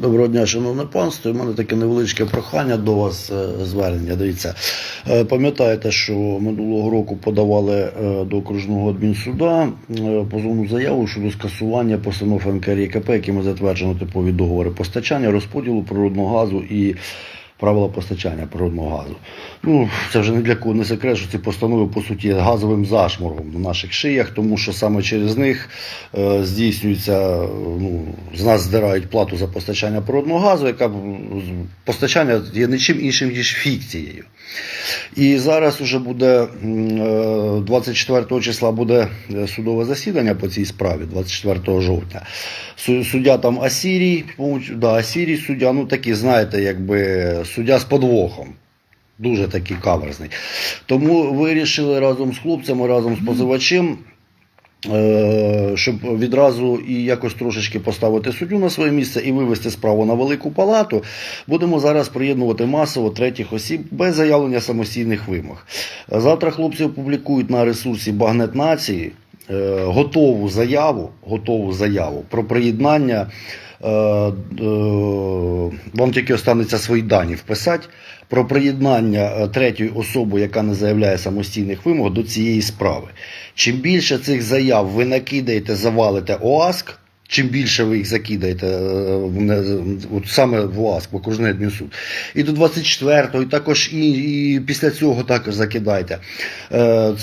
Доброго дня, шановне панство. У мене таке невеличке прохання до вас е, звернення. Дивіться, Е, пам'ятаєте, що минулого року подавали е, до окружного адмінсуда позовну заяву щодо скасування постанов НКРІКП, якими затверджено типові договори постачання, розподілу природного газу і правила постачання природного газу. Ну, це вже не для кого не секрет, що ці постанови по суті є газовим зашморгом на наших шиях, тому що саме через них е, здійснюється, е, ну, з нас здирають плату за постачання природного газу, яка постачання є нічим іншим, ніж фікцією. І зараз уже буде е, 24 числа буде е, судове засідання по цій справі, 24 жовтня. Суддя там Асірій, да, Асірій суддя, ну такий, знаєте, якби суддя з подвохом. Дуже такий каверзний. Тому вирішили разом з хлопцями, разом з позивачем, е, щоб відразу і якось трошечки поставити суддю на своє місце і вивести справу на велику палату, будемо зараз приєднувати масово третіх осіб без заявлення самостійних вимог. Завтра хлопці опублікують на ресурсі Багнет Нації е, готову заяву, готову заяву про приєднання. Е, е, Вам тільки останеться свої дані вписати про приєднання е, третьої особи, яка не заявляє самостійних вимог до цієї справи. Чим більше цих заяв ви накидаєте, завалите ОАСК, чим більше ви їх закидаєте от саме в ОАСК, в окружний адмінсуд, і до 24-го, і також і, і після цього також закидайте.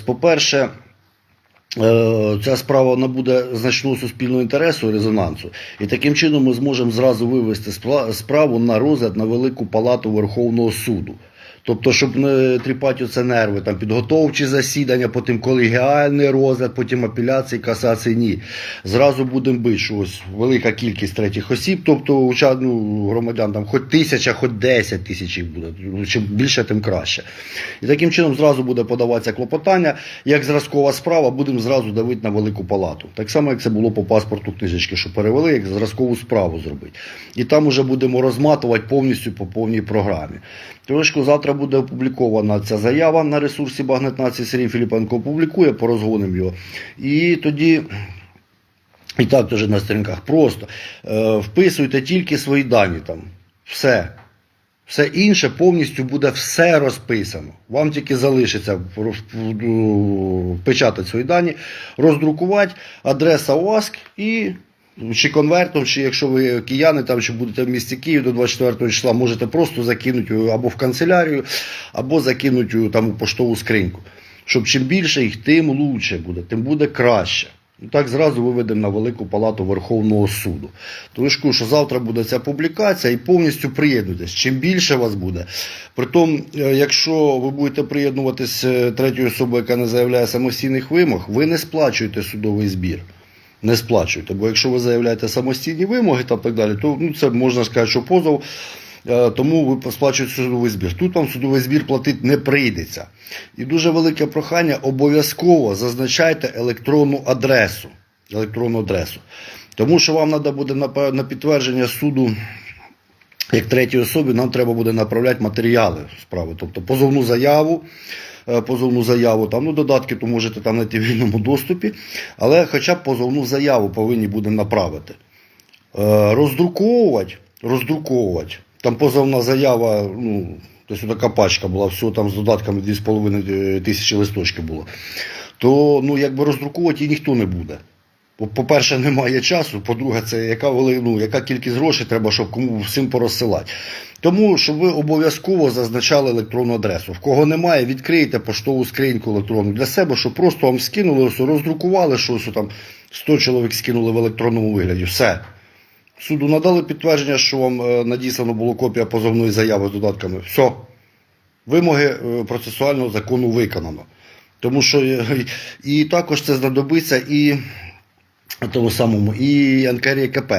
По-перше, Ця справа набуде значного суспільного інтересу резонансу, і таким чином ми зможемо зразу вивести справу на розгляд на велику палату Верховного суду. Тобто, щоб не тріпати оце нерви, там підготовчі засідання, потім колегіальний розгляд, потім апеляції, касації. Ні. Зразу будемо бити, що ось велика кількість третіх осіб, тобто ну, громадян там хоч тисяча, хоч десять тисяч буде. Ну, Чим більше, тим краще. І таким чином зразу буде подаватися клопотання. Як зразкова справа, будемо зразу давити на велику палату. Так само, як це було по паспорту книжечки, що перевели, як зразкову справу зробити. І там вже будемо розматувати повністю по повній програмі. Трошку завтра буде опублікована ця заява на ресурсі Багнет Нації. Сергій Філіпенко опублікує, порозгонимо його. І тоді. І так теж на сторінках. Просто е, вписуйте тільки свої дані там. Все. Все інше повністю буде все розписано. Вам тільки залишиться роз- ну, свої дані, роздрукувати, адреса ОАСК і чи конвертом, чи якщо ви кияни, там чи будете в місті Київ до 24 числа, можете просто закинути або в канцелярію, або закинути там у поштову скриньку. Щоб чим більше їх, тим лучше буде, тим буде краще. Так зразу виведемо на велику палату Верховного суду. Тому ж що завтра буде ця публікація і повністю приєднуйтесь. Чим більше вас буде. Притом, е, якщо ви будете приєднуватись е, третьою особою, яка не заявляє самостійних вимог, ви не сплачуєте судовий збір. Не сплачуєте. Бо якщо ви заявляєте самостійні вимоги та так далі, то ну, це можна сказати, що позов. е, Тому ви сплачуєте судовий збір. Тут вам судовий збір платити не прийдеться. І дуже велике прохання обов'язково зазначайте електронну адресу. Електронну адресу. Тому що вам треба буде на, підтвердження суду, як третій особі, нам треба буде направляти матеріали справи. Тобто позовну заяву, позовну заяву, там, ну, додатки то можете там знайти в вільному доступі, але хоча б позовну заяву повинні будемо направити. Е, роздруковувати, роздруковувати. Там позовна заява, ну, тобто така пачка була, всього там з додатками 2,5 тисячі листочків було. То ну, якби роздруковувати її ніхто не буде. По-перше, немає часу. По-друге, це яка, ну, яка кількість грошей треба, щоб кому всім порозсилати. Тому, щоб ви обов'язково зазначали електронну адресу. В кого немає, відкрийте поштову скриньку електронну для себе, щоб просто вам скинули, роздрукували щось, там 100 чоловік скинули в електронному вигляді. Все. Суду надали підтвердження, що вам е, надіслано було копія позовної заяви з додатками. Все. Вимоги е, процесуального закону виконано. Тому що е, і також це знадобиться і тому самому, і НКРКП.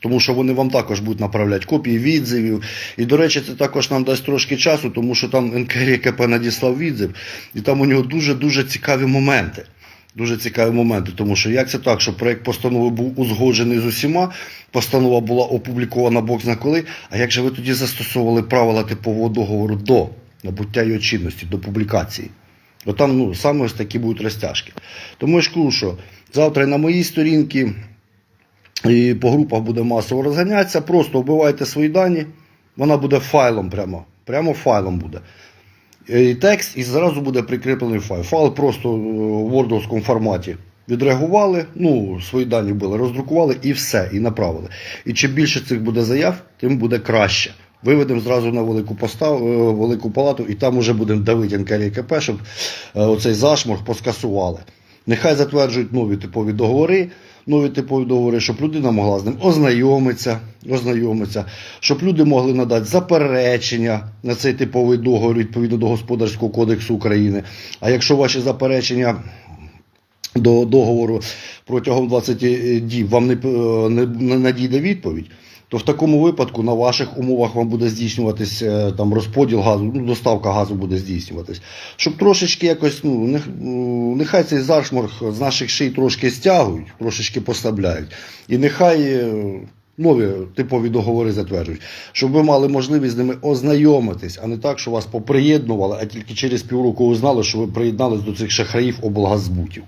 Тому що вони вам також будуть направляти копії відзивів. І, до речі, це також нам дасть трошки часу, тому що там НКРКП надіслав відзив, і там у нього дуже-дуже цікаві моменти. Дуже цікаві моменти, тому що як це так, що проєкт постанови був узгоджений з усіма, постанова була опублікована бог зна коли, а як же ви тоді застосовували правила типового договору до набуття його чинності, до публікації? Бо там ну, саме ось такі будуть розтяжки. Тому я ж кажу, що завтра на моїй сторінці і по групах буде масово розганятися. Просто вбивайте свої дані, вона буде файлом прямо. Прямо файлом буде. І текст і зразу буде прикріплений файл. Файл просто е, в вордовському форматі. Відреагували, ну, свої дані були, роздрукували і все, і направили. І чим більше цих буде заяв, тим буде краще. Виведемо зразу на велику постав, е, велику палату, і там уже будемо давити НКРКП, щоб е, оцей зашморг поскасували. Нехай затверджують нові типові договори, нові типові договори, щоб людина могла з ним ознайомитися, ознайомитися, щоб люди могли надати заперечення на цей типовий договор відповідно до Господарського кодексу України. А якщо ваші заперечення до договору протягом 20 діб вам не, не, не надійде відповідь, то в такому випадку на ваших умовах вам буде здійснюватись е, там розподіл газу, ну, доставка газу буде здійснюватись. Щоб трошечки якось, ну, ну, нехай цей зашморг з наших ший трошки стягують, трошечки послабляють. І нехай е, нові типові договори затверджують, щоб ви мали можливість з ними ознайомитись, а не так, що вас поприєднували, а тільки через півроку узнали, що ви приєднались до цих шахраїв облгаззбутів.